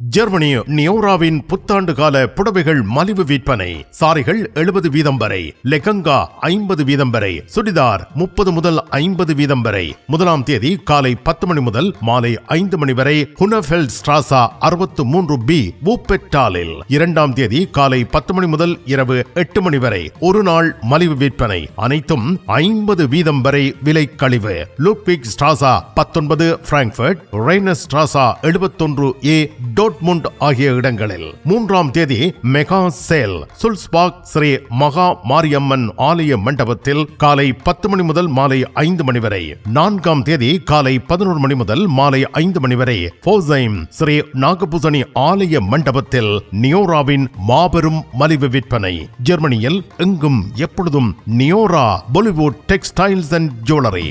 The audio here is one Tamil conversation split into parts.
ஜெர்மனி நியோராவின் புத்தாண்டு கால புடவைகள் மலிவு விற்பனை. சாரிகள் எழுபது வீதம் வரை லெகங்கா ஐம்பது வீதம் வரை சுடிதார் முப்பது முதல் ஐம்பது வீதம் வரை. முதலாம் தேதி காலை பத்து மணி முதல் மாலை ஐந்து மணி வரை ஹுனஃபெல் ஸ்ட்ராசா அறுபத்து மூன்று பி வூப்பெட்டாலில் இரண்டாம் தேதி காலை பத்து மணி முதல் இரவு எட்டு மணி வரை ஒரு நாள் மலிவு விற்பனை. அனைத்தும் ஐம்பது வீதம் வரை விலை கழிவு. லூக்விக் ஸ்ட்ராசா பத்தொன்பது பிராங்க்ஃபர்ட் ரெய்னஸ் ஸ்ட்ராசா எழுபத்தொன்று ஏ டோ டோட்முண்ட் ஆகிய இடங்களில் மூன்றாம் தேதி மெகா சேல் சுல்ஸ்பாக் ஸ்ரீ மகா மாரியம்மன் ஆலய மண்டபத்தில் காலை பத்து மணி முதல் மாலை ஐந்து மணி வரை. நான்காம் தேதி காலை பதினோரு மணி முதல் மாலை ஐந்து மணி வரை போசைம் ஸ்ரீ நாகபூசணி ஆலய மண்டபத்தில் நியோராவின் மாபெரும் மலிவு விற்பனை. ஜெர்மனியில் எங்கும் எப்பொழுதும் நியோரா Bollywood textiles and jewellery.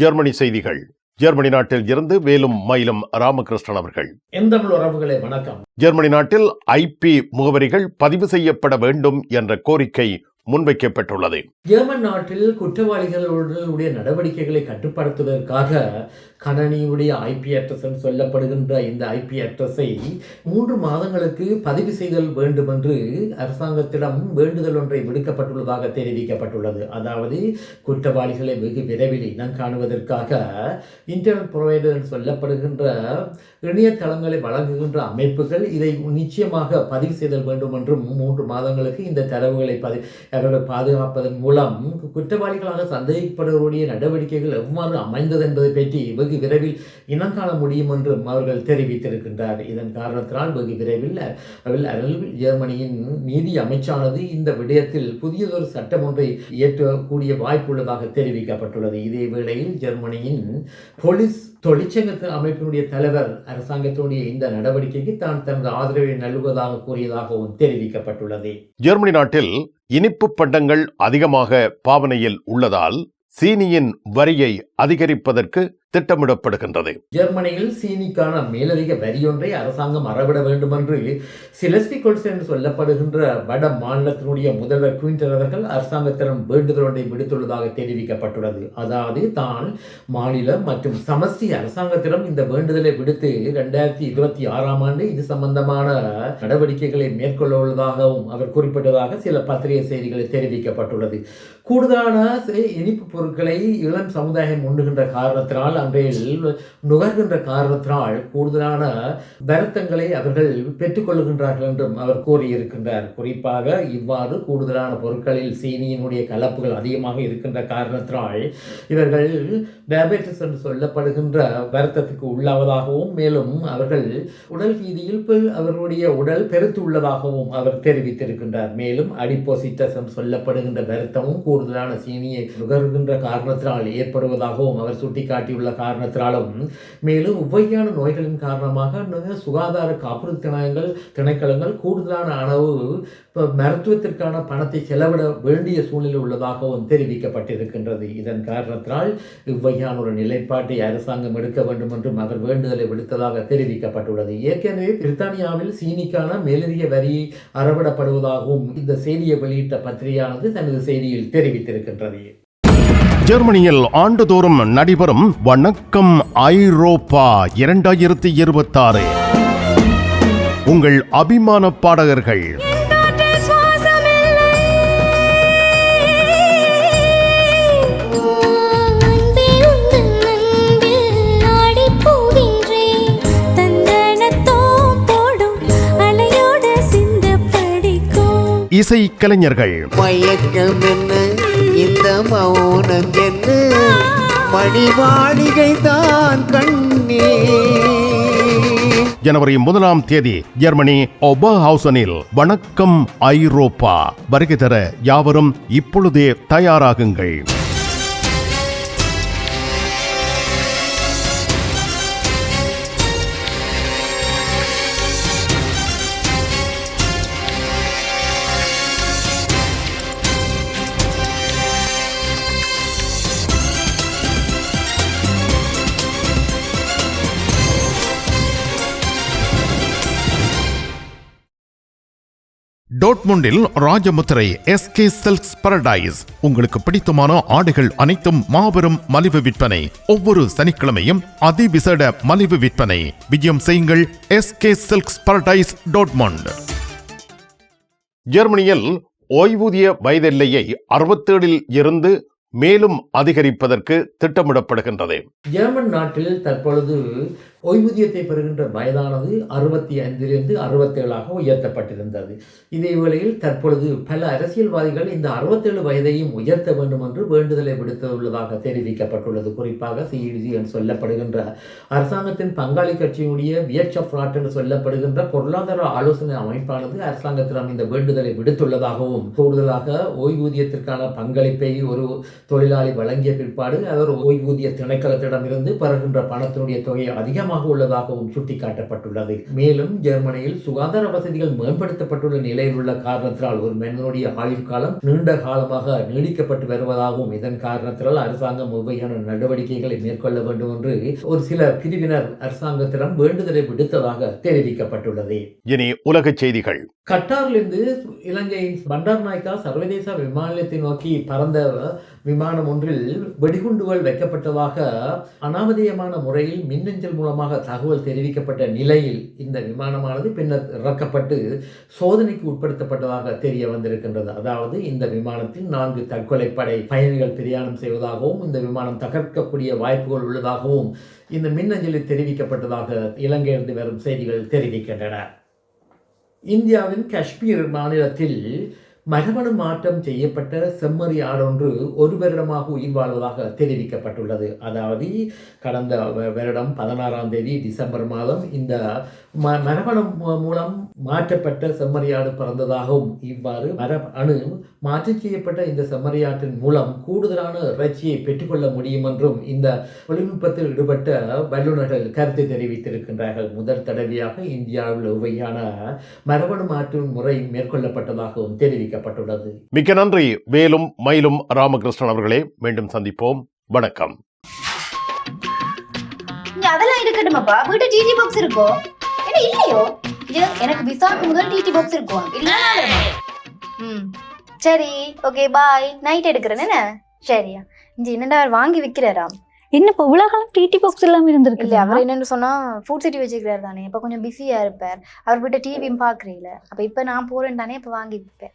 Germany செய்திகள். ஜெர்மனி நாட்டில் இருந்து வேலும் மயிலும் ராமகிருஷ்ணன் அவர்கள். எந்தமிழ் உறவுகளே வணக்கம். ஜெர்மனி நாட்டில் ஐபி முகவரிகள் பதிவு செய்யப்பட வேண்டும் என்ற கோரிக்கை முன்வைக்கப்பட்டுள்ளது. ஜெர்மன் நாட்டில் குற்றவாளிகளுடைய நடவடிக்கைகளை கட்டுப்படுத்துவதற்காக கணனியுடைய ஐபி அட்ரஸ் என்று சொல்லப்படுகின்ற இந்த ஐபி அட்ரஸை மூன்று மாதங்களுக்கு பதிவு செய்தல் வேண்டும் என்று அரசாங்கத்திடம் வேண்டுதல் ஒன்றை விடுக்கப்பட்டுள்ளதாக தெரிவிக்கப்பட்டுள்ளது. அதாவது குற்றவாளிகளை வெகு விரைவில் இனம் காணுவதற்காக இன்டர்நெட் ப்ரொவைடர் என்று சொல்லப்படுகின்ற இணையதளங்களை வழங்குகின்ற அமைப்புகள் இதை நிச்சயமாக பதிவு செய்தல் வேண்டும் என்றும் மூன்று மாதங்களுக்கு இந்த தரவுகளை பதி அவர்கள் பாதுகாப்பதன் மூலம் குற்றவாளிகளாக சந்தேகிக்கப்படுவருடைய நடவடிக்கைகள் எவ்வாறு அமைந்தது என்பதை பற்றி வெகு விரைவில் இனங்காண முடியும் என்றும் அவர்கள் தெரிவித்திருக்கின்றார். இதன் காரணத்தினால் வெகு விரைவில் ஜெர்மனியின் நீதி அமைச்சானது இந்த விடயத்தில் புதியதொரு சட்டம் ஒன்றை இயற்றக்கூடிய வாய்ப்புள்ளதாக தெரிவிக்கப்பட்டுள்ளது. இதே வேளையில் ஜெர்மனியின் போலீஸ் தொழிற்சங்க அமைப்பினுடைய தலைவர் அரசாங்கத்தினுடைய இந்த நடவடிக்கைக்கு தான் தனது ஆதரவை நல்குவதாக கூறியதாகவும் தெரிவிக்கப்பட்டுள்ளது. ஜெர்மனி நாட்டில் இனிப்பு பண்டங்கள் அதிகமாக பாவனையில் உள்ளதால் சீனியின் வரியை அதிகரிப்பதற்கு திட்டமிடப்படுகின்றது. ஜெர்மனியில் சீனிக்கான மேலதிக வரியொன்றை அரசாங்கம் அறவிட வேண்டும் என்று சிலஸ்டி கொல்ஸ் என்று சொல்லப்படுகின்ற வட மாநிலத்தினுடைய முதல்வர் குயின்டர் அவர்கள் அரசாங்கத்திடம் வேண்டுதல் ஒன்றை விடுத்துள்ளதாக தெரிவிக்கப்பட்டுள்ளது. அதாவது தான் மாநிலம் மற்றும் சமஸ்டி அரசாங்கத்திடம் இந்த வேண்டுதலை விடுத்து இரண்டாயிரத்தி இருபத்தி ஆறாம் ஆண்டு இது சம்பந்தமான நடவடிக்கைகளை மேற்கொள்ள உள்ளதாகவும் அவர் குறிப்பிட்டதாக சில பத்திரிகை செய்திகளில் தெரிவிக்கப்பட்டுள்ளது. கூடுதலான இனிப்பு பொருட்களை இளம் சமுதாயம் உண்ணுகின்ற காரணத்தினால் அன்றையில் நுகர்கின்ற காரணத்தினால் கூடுதலான வருத்தங்களை அவர்கள் பெற்றுக்கொள்கின்றார்கள் என்றும் அவர் கூறியிருக்கின்றார். குறிப்பாக இவ்வாறு கூடுதலான பொருட்களில் சீனியினுடைய கலப்புகள் அதிகமாக இருக்கின்ற காரணத்தினால் இவர்கள் டயபெட்டிஸ் என்று சொல்லப்படுகின்ற வருத்தத்துக்கு உள்ளாவதாகவும் மேலும் அவர்கள் உடல் ரீதியில் அவர்களுடைய உடல் பெருத்து உள்ளதாகவும் அவர் தெரிவித்திருக்கின்றார். மேலும் அடிப்போசிட்டஸ் என்று சொல்லப்படுகின்ற வருத்தமும் கூடுதலான சீனியை நுகர்கின்ற காரணத்தினால் ஏற்படுவதாகவும் அவர் உள்ள காரணத்தினாலும் மேலும் உவ்வையான நோய்களின் காரணமாக சுகாதார காப்புறுதி திணையங்கள் திணைக்களங்கள் கூடுதலான அளவு மருத்துவத்திற்கான பணத்தை செலவிட வேண்டிய சூழ்நிலை உள்ளதாகவும் தெரிவிக்கப்பட்டிருக்கின்றது. இதன் காரணத்தினால் இவ்வையான ஒரு நிலைப்பாட்டை அரசாங்கம் எடுக்க வேண்டும் என்றும் அவர் வேண்டுதலை விடுத்ததாக தெரிவிக்கப்பட்டுள்ளது. ஏற்கனவே பிரித்தானியாவில் சீனிக்கான மேலதிக வரி அறவிடப்படுவதாகவும் இந்த செய்தியை வெளியிட்ட பத்திரிகையானது தனது செய்தியில் தெரிவித்திருக்கின்றது. ஜெர்மனியில் ஆண்டுதோறும் நடைபெறும் வணக்கம் ஐரோப்பா இரண்டாயிரத்தி இருபத்தாறு. உங்கள் அபிமான பாடகர்கள். இசை கலைஞர்கள். மயக்கம் என்ன இந்த மௌனம் என்ன? மணி தான் கண்ணே. ஜனவரி முதலாம் தேதி ஜெர்மனி ஒபஹவுசனில் வணக்கம் ஐரோப்பா. வருகை தர யாவரும் இப்பொழுதே தயாராகுங்கள். டோட்முண்டில் Rajamuthirai S K silks paradise உங்களுக்கு பிடித்தமான ஆடைகள் அனைத்தும் மாபெரும் மலிவு விற்பனை. ஒவ்வொரு சனிக்கிழமையும் அதிவிசேட மலிவு விற்பனை. விஜயம் செய்யுங்கள் எஸ்கே சில்க்ஸ் பரடைஸ் டோட்மண்ட். ஜெர்மனியில் ஓய்வூதிய வயதெல்லையை அறுபத்தேழில் இருந்து மேலும் அதிகரிப்பதற்கு திட்டமிடப்படுகின்றது. ஜெர்மன் நாட்டில் தற்பொழுது ஓய்வூதியத்தை பெறுகின்ற வயதானது அறுபத்தி ஐந்திலிருந்து அறுபத்தேழாக உயர்த்தப்பட்டிருந்தது. இதே வேளையில் தற்பொழுது பல அரசியல்வாதிகள் இந்த அறுபத்தேழு வயதையும் உயர்த்த வேண்டும் என்று வேண்டுதலை விடுத்துள்ளதாக தெரிவிக்கப்பட்டுள்ளது. குறிப்பாக சிஇடிசி என்று சொல்லப்படுகின்ற அரசாங்கத்தின் பங்காளி கட்சியினுடைய வியட்சப் ராட் என்று சொல்லப்படுகின்ற பொருளாதார ஆலோசனை அமைப்பானது அரசாங்கத்திடம் இந்த வேண்டுதலை விடுத்துள்ளதாகவும் கூடுதலாக ஓய்வூதியத்திற்கான பங்களிப்பை ஒரு தொழிலாளி வழங்கிய பிற்பாடு அவர் ஓய்வூதிய திணைக்களத்திடமிருந்து பெறுகின்ற பணத்தினுடைய தொகையை அதிகம் அதிகமாக உள்ளதாகவும் சுட்டிக்காட்டப்பட்டுள்ளது. மேலும் ஜெர்மனியில் சுகாதார வசதிகள் மேம்படுத்தப்பட்டுள்ள நிலையில் உள்ள காரணத்தினால் ஒரு மனிதனுடைய ஆயுள் காலம் நீண்ட காலமாக நீடிக்கப்பட்டு வருவதாகவும் இதன் காரணத்தினால் அரசாங்கம் இவ்வகையான நடவடிக்கைகளை மேற்கொள்ள வேண்டும் என்று ஒரு சில பிரிவினர் அரசாங்கத்திடம் வேண்டுதலை விடுத்ததாக தெரிவிக்கப்பட்டுள்ளது. இனி உலகச் செய்திகள். கட்டாரிலிருந்து இலங்கையின் பண்டார் நாயக்கா சர்வதேச விமான நிலையத்தை நோக்கி பறந்த விமானம் ஒன்றில் வெடிகுண்டுகள் வைக்கப்பட்டதாக அனாமதேயமான முறையில் மின்னஞ்சல் மூலமாக தகவல் தெரிவிக்கப்பட்ட நிலையில் இந்த விமானமானது பின்னர் இறக்கப்பட்டு சோதனைக்கு உட்படுத்தப்பட்டதாக தெரிய வந்திருக்கின்றது. அதாவது இந்த விமானத்தில் நான்கு தற்கொலை படை பயணிகள் பிரயாணம் செய்வதாகவும் இந்த விமானம் தகர்க்கக்கூடிய வாய்ப்புகள் உள்ளதாகவும் இந்த மின்னஞ்சலில் தெரிவிக்கப்பட்டதாக இலங்கையிலிருந்து வரும் செய்திகள் தெரிவிக்கின்றன. இந்தியாவின் காஷ்மீர் மாநிலத்தில் மரபணு மாற்றம் செய்யப்பட்ட செம்மறி ஆடொன்று ஒரு வருடமாக உயிர் வாழ்வதாக தெரிவிக்கப்பட்டுள்ளது. அதாவது கடந்த வ- வருடம் பதினாறாம் தேதி டிசம்பர் மாதம் இந்த ம மரபணு மூ- மூலம் மாற்றப்பட்ட செம்மறியாடு பிறந்ததாகவும் இவ்வாறு மரப அணு மாற்றி செய்யப்பட்ட இந்த செம்மறியாட்டின் மூலம் கூடுதலான இறைச்சியை பெற்றுக்கொள்ள முடியும் என்றும் இந்த தொழில்நுட்பத்தில் ஈடுபட்ட வல்லுநர்கள் கருத்து தெரிவித்திருக்கின்றார்கள். முதல் தடவையாக இந்தியாவில் உவையான மரபணு மாற்றும் முறை மேற்கொள்ளப்பட்டதாகவும் தெரிவிக்கப்பட்டுள்ளது மிக்க நன்றி. வேலும் மயிலும் ராமகிருஷ்ணன் அவர்களே மீண்டும் சந்திப்போம். வணக்கம். அதெல்லாம் இருக்கட்டுமாப்பா? வீட்டு டிடி பாக்ஸ் இருக்கோ? என்ன இல்லையோ? இது எனக்கு விசாக்கு முதல் டிடி பாக்ஸ் இருக்கும் இல்ல ம். சரி ஓகே பாய் நைட் எடுக்கிறேன் என்ன? சரியா. இங்க என்னடா அவர் வாங்கி விக்கிறாராம் என்ன இப்போ இவ்வளவு காலம் டிடி பாக்ஸ் இல்லாம இருந்திருக்கு இல்ல அவர் என்னன்னு சொன்னா ஃபுட் சிட்டி வச்சுக்கிறாரு தானே. இப்ப கொஞ்சம் பிஸியா இருப்பார். அவர் வீட்டை டிவியும் பாக்குறீல அப்ப இப்ப நான் போறேன் தானே இப்ப வாங்கி விற்பேன்